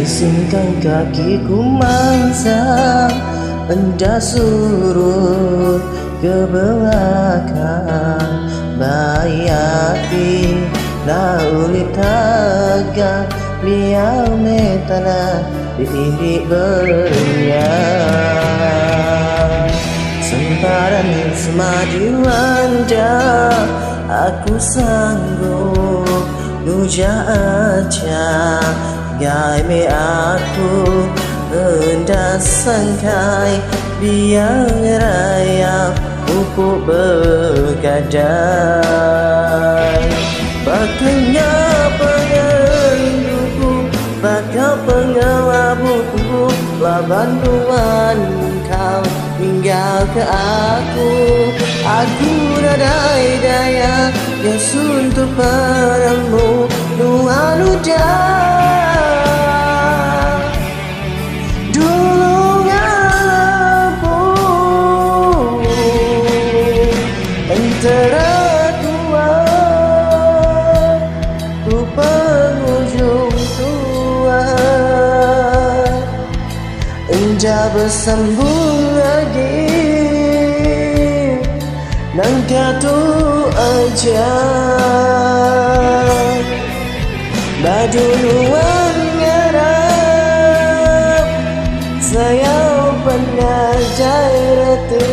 Asingkan kakiku mangsang Anda suruh ke belakang. Bayati na ulit taga Biar metana diindik beriak Semparan semaju anda Aku sanggup Nuja aja Gai me aku Hendak sangkai Biar raya Pupuk bergadai Bakanya pengeluku Bakal pengelabuku Laban nuan kau Tinggal ke aku. Aku radai daya Yang suntuk padamu Nuan udah Dulu ngalamu Antara dua Ku penghujung tua. Enja bersambung lagi. Nangka tu aja Baduluan ngarap Saya pernah jairati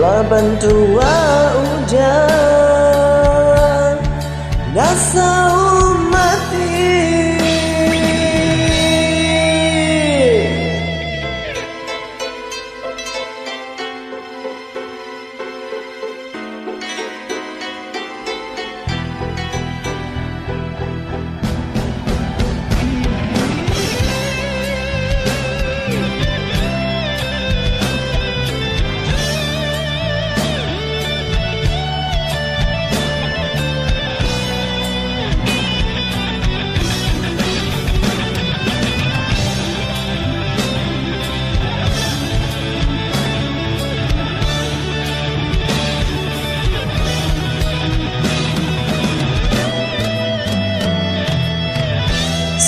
Laban tua hujan Rasa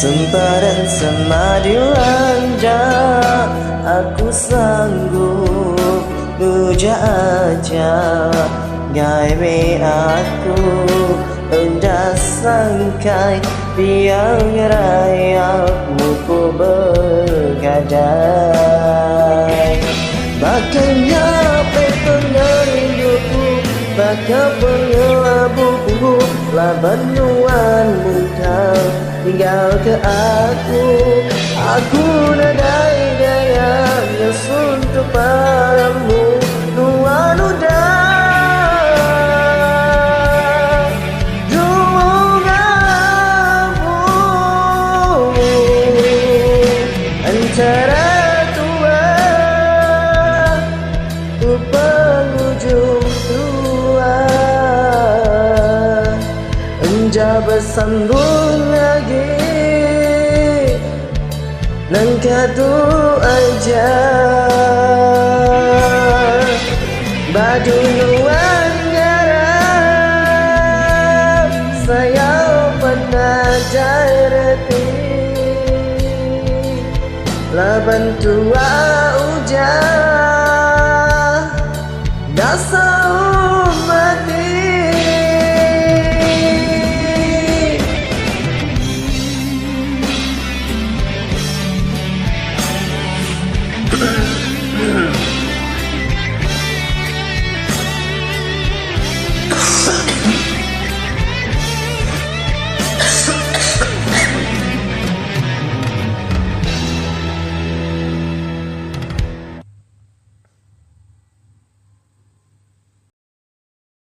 Sempadan semadu anda Aku sanggup Nuja aja. Gai aku Anda sangkai Biar raya Muku bergadai Makanya pengeringku Baka pengelabuku Laban nuan muka Tinggal ke aku. Aku nadai daya Yang suntuk padamu udah Dungamu Antara tua. Ku penghujung tua. Enja bersambung Nangkatu aja. Badulu Arab Saya pernah jarati Laban tua ujah Dasau